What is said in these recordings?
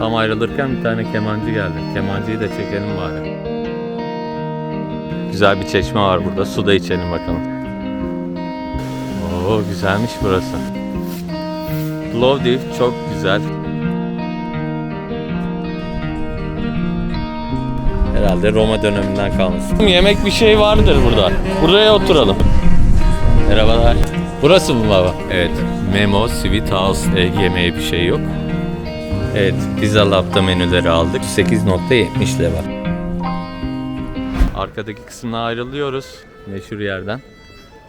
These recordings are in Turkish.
Tam ayrılırken bir tane kemancı geldi. Kemancıyı da çekelim bari. Güzel bir çeşme var burada. Su da içelim bakalım. Oo güzelmiş burası. Plovdiv çok güzel. Herhalde Roma döneminden kalmış. Yemek bir şey vardır burada. Buraya oturalım. Merhabalar. Burası mı baba? Evet. Memo, Sweet House yemeği bir şey yok. Evet. Pizza Lab'da menüleri aldık. 8.70 lira. Arkadaki kısımdan ayrılıyoruz. Meşhur yerden.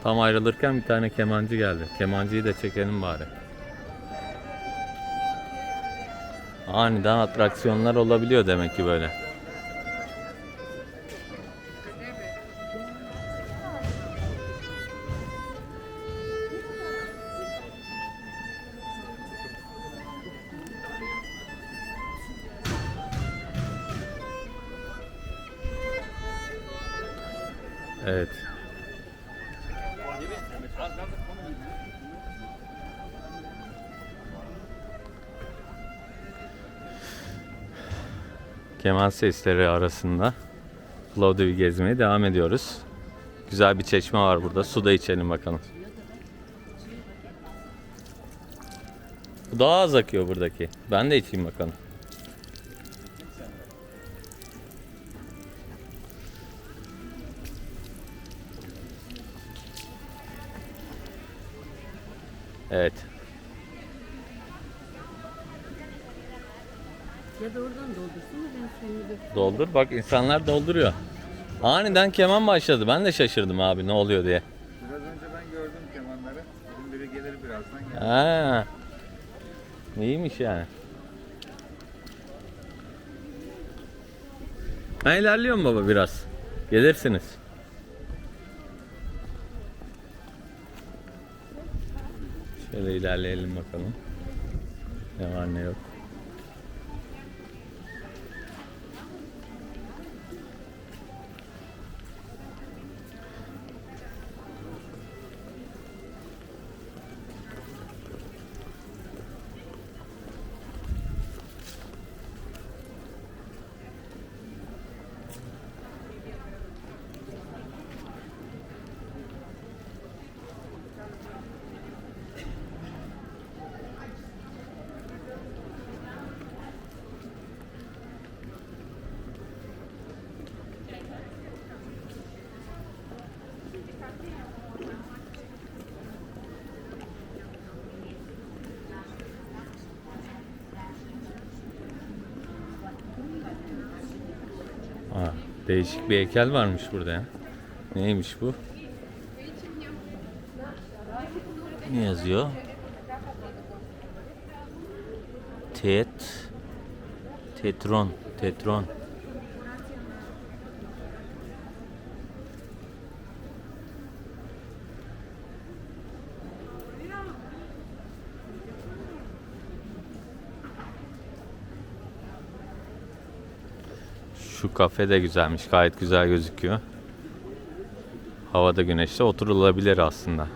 Tam ayrılırken bir tane kemancı geldi. Kemancıyı da çekelim bari. Aniden atraksiyonlar olabiliyor demek ki böyle. Keman sesleri arasında Plovdiv'i gezmeye devam ediyoruz. Güzel bir çeşme var burada. Su da içelim bakalım. Bu daha az akıyor buradaki. Ben de içeyim bakalım. Evet. Ya da oradan doldursun da ben suyunu dökeyim. Doldur. Bak insanlar dolduruyor. Aniden keman başladı. Ben de şaşırdım abi ne oluyor diye. Biraz önce ben gördüm kemanları. Dedim biri gelir birazdan. Gelir. Ha. İyiymiş yani. Ben ilerliyorum baba biraz. Gelirsiniz. Şöyle ilerleyelim bakalım. Ne var ne yok. Değişik bir heykel varmış burada ya. Neymiş bu? Ne yazıyor? Tet Tetron Tetron Şu kafe de güzelmiş. Gayet güzel gözüküyor. Havada güneşte oturulabilir aslında.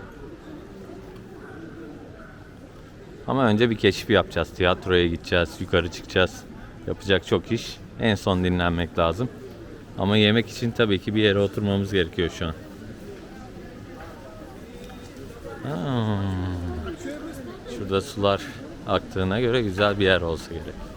Ama önce bir keşif yapacağız. Tiyatroya gideceğiz, yukarı çıkacağız. Yapacak çok iş. En son dinlenmek lazım. Ama yemek için tabii ki bir yere oturmamız gerekiyor şu an. Ha. Şurada sular aktığına göre güzel bir yer olsa gerek.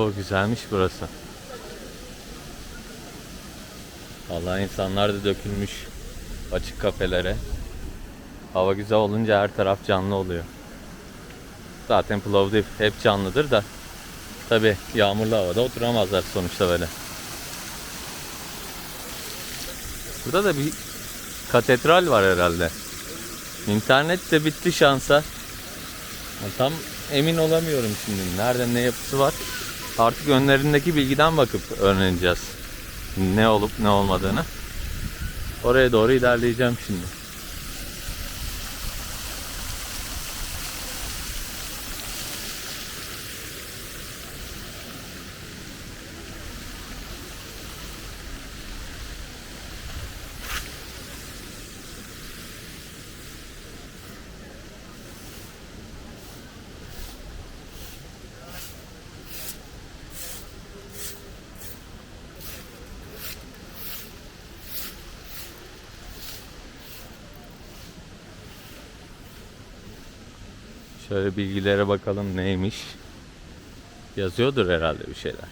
Oo güzelmiş burası. Vallahi insanlar da dökülmüş açık kafelere. Hava güzel olunca her taraf canlı oluyor. Zaten Plovdiv hep canlıdır da tabi yağmurlu havada oturamazlar sonuçta böyle. Burada da bir katedral var herhalde. İnternet de bitti şansa. Tam emin olamıyorum şimdi. Nerede ne yapısı var. Artık önlerindeki bilgiden bakıp öğreneceğiz. Ne olup ne olmadığını. Oraya doğru ilerleyeceğim şimdi. Şöyle bilgilere bakalım neymiş. Yazıyordur herhalde bir şeyler.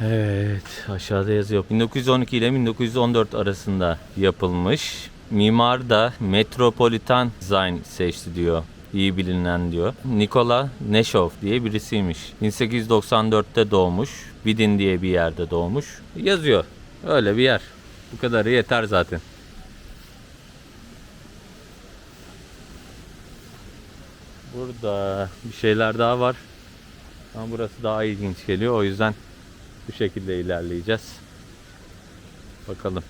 Evet, aşağıda yazıyor. 1912 ile 1914 arasında yapılmış. Mimar da Metropolitan Design seçti diyor. İyi bilinen diyor. Nikola Neşov diye birisiymiş. 1894'te doğmuş. Vidin diye bir yerde doğmuş. Yazıyor. Öyle bir yer. Bu kadarı yeter zaten. Burada bir şeyler daha var. Ama burası daha ilginç geliyor. O yüzden bu şekilde ilerleyeceğiz. Bakalım.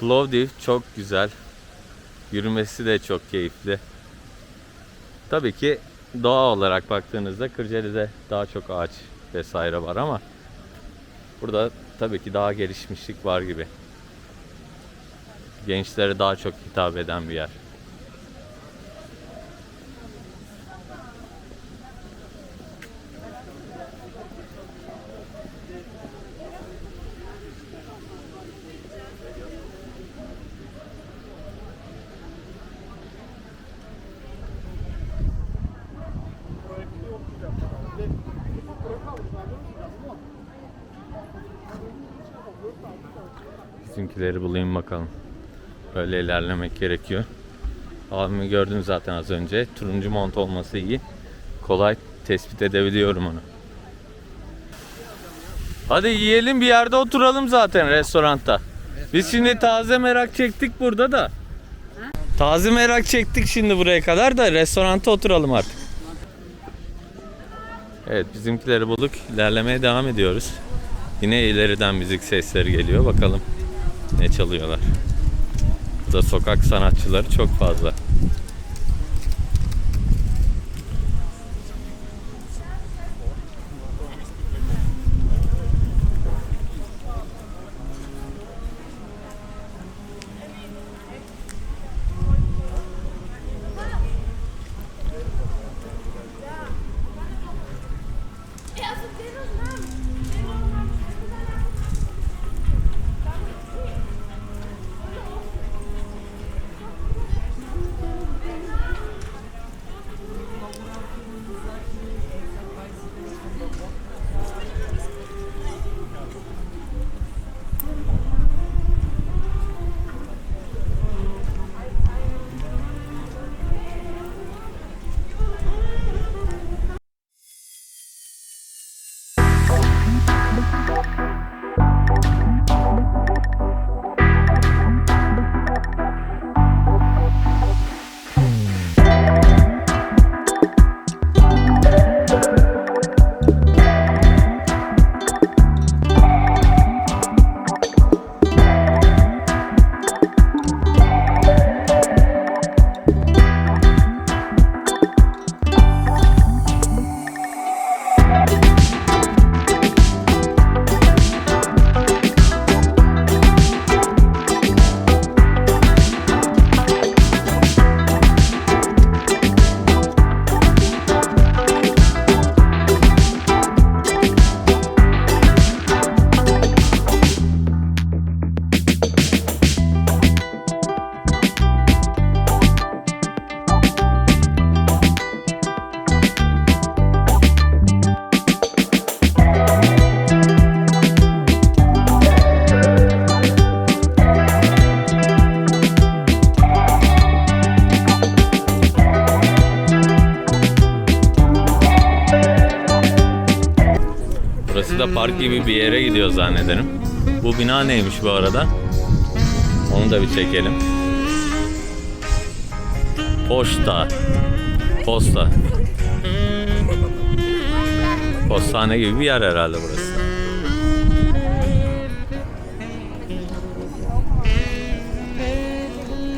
Plovdiv çok güzel. Yürümesi de çok keyifli. Tabii ki doğa olarak baktığınızda Kırcaali'de daha çok ağaç vesaire var ama burada tabii ki daha gelişmişlik var gibi. Gençlere daha çok hitap eden bir yer. Bizimkileri bulayım bakalım. Böyle ilerlemek gerekiyor. Abimi gördüm zaten az önce. Turuncu mont olması iyi. Kolay tespit edebiliyorum onu. Hadi yiyelim bir yerde oturalım zaten restoranda. Biz şimdi taze merak çektik burada da. Taze merak çektik şimdi buraya kadar da restoranta oturalım artık. Evet bizimkileri bulduk. İlerlemeye devam ediyoruz. Yine ileriden müzik sesleri geliyor. Bakalım ne çalıyorlar. Burada sokak sanatçıları çok fazla. Park gibi bir yere gidiyor zannederim. Bu bina neymiş bu arada? Onu da bir çekelim. Posta. Posta. Postane gibi bir yer herhalde burası.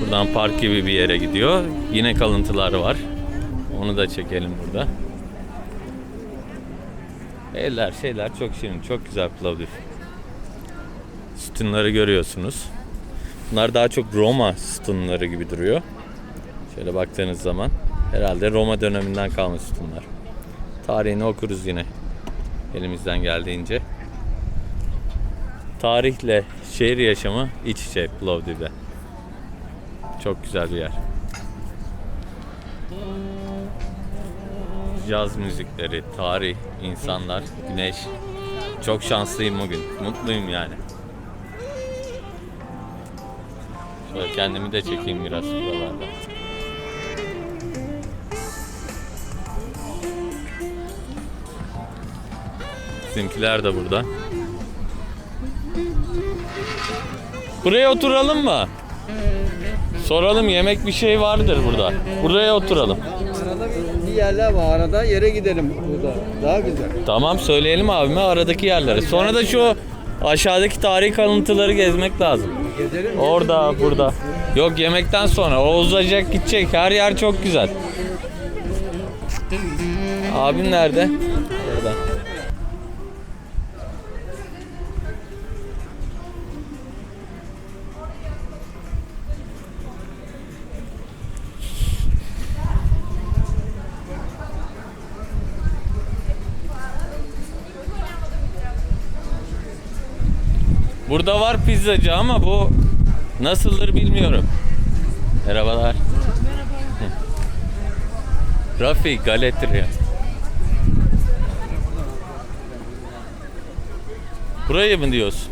Buradan park gibi bir yere gidiyor. Yine kalıntılar var. Onu da çekelim burada. Evler şeyler çok şirin. Çok güzel Plovdiv. Sütunları görüyorsunuz. Bunlar daha çok Roma sütunları gibi duruyor. Şöyle baktığınız zaman herhalde Roma döneminden kalma sütunlar. Tarihini okuruz yine elimizden geldiğince. Tarihle şehir yaşamı iç içe Plovdiv'de. Çok güzel bir yer. Caz müzikleri, tarih, insanlar, güneş. Çok şanslıyım bugün. Mutluyum yani. Şöyle kendimi de çekeyim biraz buralarda. Bizimkiler de burada. Buraya oturalım mı? Soralım yemek bir şey vardır burada. Buraya oturalım. Yerler var. Arada yere gidelim burada. Daha güzel. Tamam söyleyelim abime aradaki yerleri. Sonra da şu aşağıdaki tarihi kalıntıları gezmek lazım. Gezelim. Orada, burada. Yok yemekten sonra. O uzayacak gidecek. Her yer çok güzel. Abim nerede? Burada var pizzacı ama bu nasıldır bilmiyorum. Merhabalar. Rafi Galetri. Burayı mı diyorsun?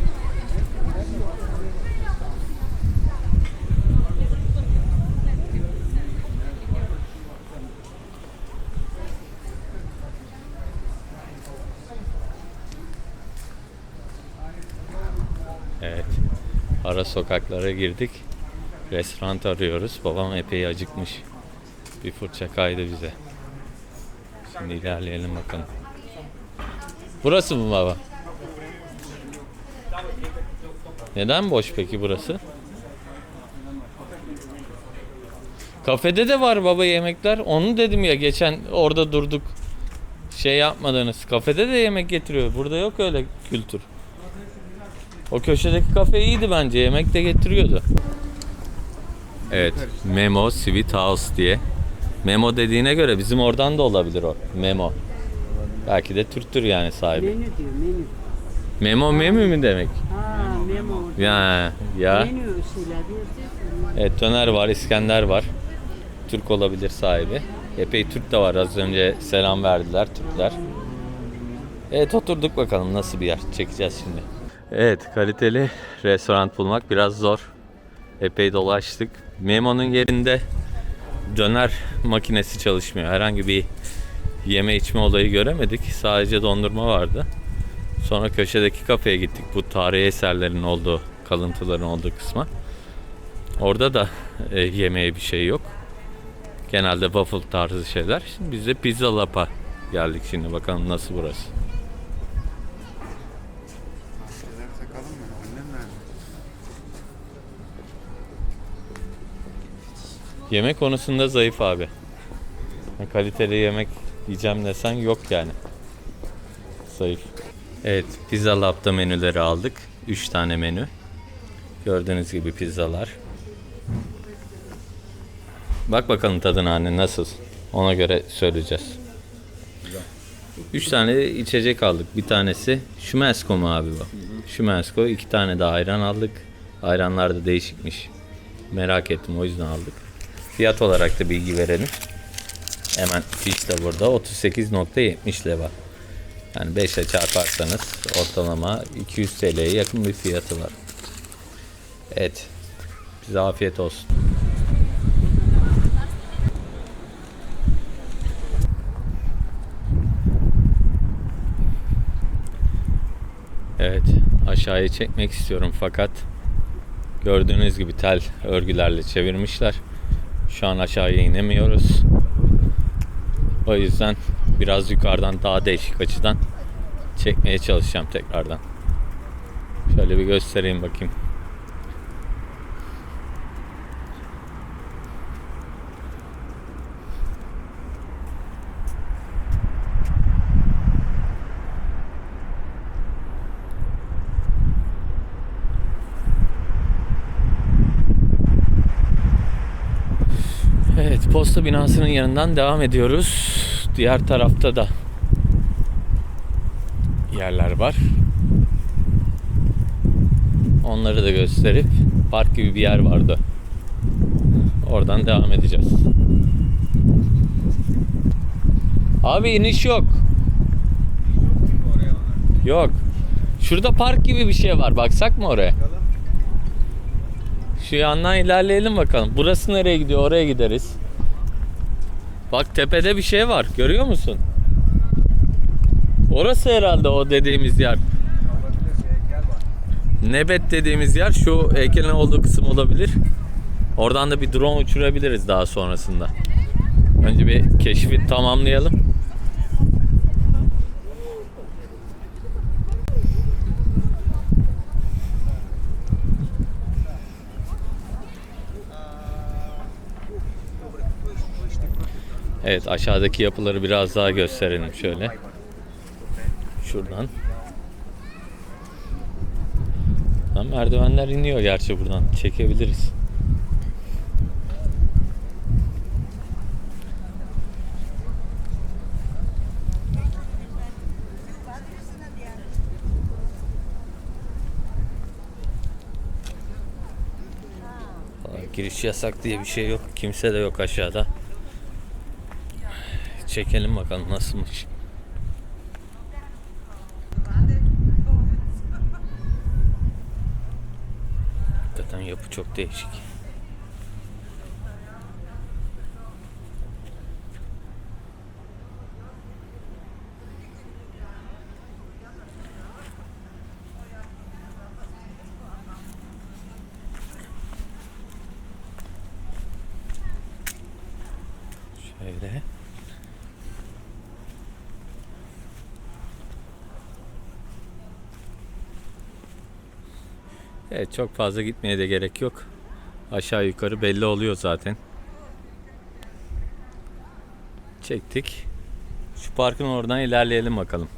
Evet. Ara sokaklara girdik. Restoran arıyoruz. Babam epey acıkmış. Bir fırça kaydı bize. Şimdi ilerleyelim bakalım. Burası mı baba? Neden boş peki burası? Kafede de var baba yemekler. Onu dedim ya geçen orada durduk. Şey yapmadınız. Kafede de yemek getiriyor. Burada yok öyle kültür. O köşedeki kafe iyiydi bence. Yemek de getiriyordu. Evet. Memo Sweet House diye. Memo dediğine göre bizim oradan da olabilir o. Memo. Belki de Türktür yani sahibi. Menü diyor menü. Memo memi mi demek? Ha memo. Ya ya. Menü şeyler. Evet döner var, İskender var. Türk olabilir sahibi. Epey Türk de var. Az önce selam verdiler Türkler. Evet oturduk bakalım nasıl bir yer. Çekeceğiz şimdi. Evet kaliteli restoran bulmak biraz zor. Epey dolaştık. Memo'nun yerinde döner makinesi çalışmıyor. Herhangi bir yeme içme olayı göremedik. Sadece dondurma vardı. Sonra köşedeki kafeye gittik. Bu tarihi eserlerin olduğu, kalıntıların olduğu kısma. Orada da e, yemeğe bir şey yok. Genelde waffle tarzı şeyler. Şimdi biz de Pizza Lap'a geldik şimdi. Bakalım nasıl burası. Yemek konusunda zayıf abi. Kaliteli yemek yiyeceğim desen yok yani. Zayıf. Evet, Pizza Lab'da menüleri aldık. 3 tane menü. Gördüğünüz gibi pizzalar. Bak bakalım tadına anne nasıl. Ona göre söyleyeceğiz. 3 tane içecek aldık. Bir tanesi Şumensko mu abi bu? Şumensko. iki tane de ayran aldık. Ayranlar da değişikmiş. Merak ettim o yüzden aldık. Fiyat olarak da bilgi verelim. Hemen fiş de burada 38.70 lira. Yani 5'e çarparsanız ortalama 200 TL'ye yakın bir fiyatı var. Evet. Bize afiyet olsun. Evet aşağıya çekmek istiyorum fakat gördüğünüz gibi tel örgülerle çevirmişler. Şu an aşağıya inemiyoruz. O yüzden biraz yukarıdan daha değişik açıdan çekmeye çalışacağım tekrardan. Şöyle bir göstereyim bakayım. Evet, posta binasının yanından devam ediyoruz. Diğer tarafta da yerler var. Onları da gösterip park gibi bir yer vardı. Oradan devam edeceğiz. Abi iniş yok. Yok. Şurada park gibi bir şey var. Baksak mı oraya? Şu yandan ilerleyelim bakalım. Burası nereye gidiyor? Oraya gideriz. Bak tepede bir şey var. Görüyor musun? Orası herhalde o dediğimiz yer. Nebet dediğimiz yer şu heykelin olduğu kısım olabilir. Oradan da bir drone uçurabiliriz daha sonrasında. Önce bir keşfi tamamlayalım. Evet aşağıdaki yapıları biraz daha gösterelim şöyle. Şuradan. Lan merdivenler iniyor gerçi buradan. Çekebiliriz. Giriş yasak diye bir şey yok. Kimse de yok aşağıda. Çekelim bakalım nasılmış. Hakikaten yapı çok değişik. Şöyle. Evet çok fazla gitmeye de gerek yok. Aşağı yukarı belli oluyor zaten. Çektik. Şu parkın oradan ilerleyelim bakalım.